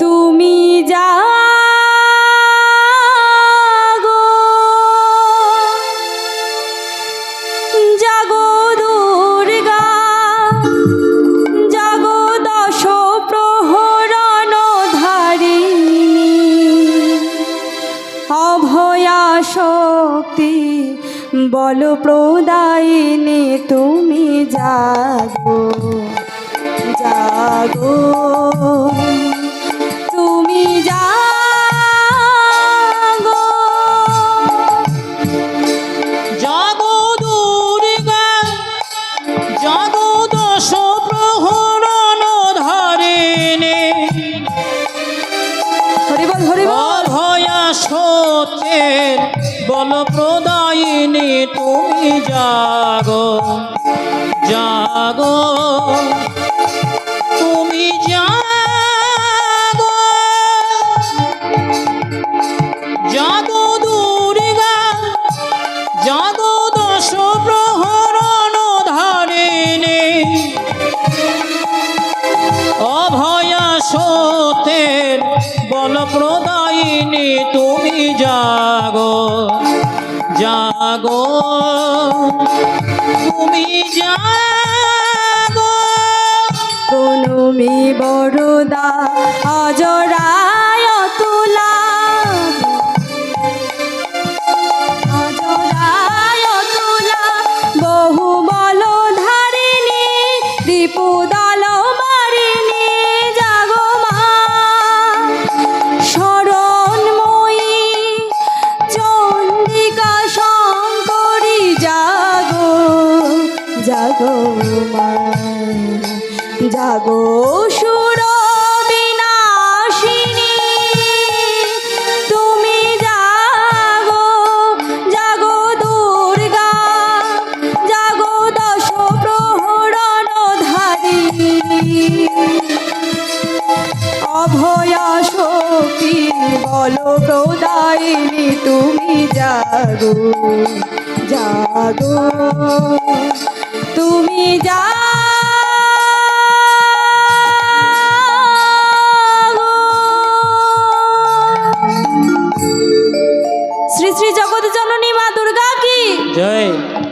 তুমি অভয়া শক্তি বল প্রদায়িনী তুমি জাগো জাগো সত্যের বল প্রদায়িনী তুমি জাগো জাগো। জাগো জাগো। তুমি জাগো। তুমি বরদা জাগো মা জাগো সুর তুমি জাগো জাগো দুর্গা, জাগো দশ প্রহরণ ধারিণী অভয়া শক্তি, বল প্রদায়িনী, তুমি জাগো জাগো। তুমি যা শ্রী শ্রী জগৎ জননী মা দুর্গা কি? জয়।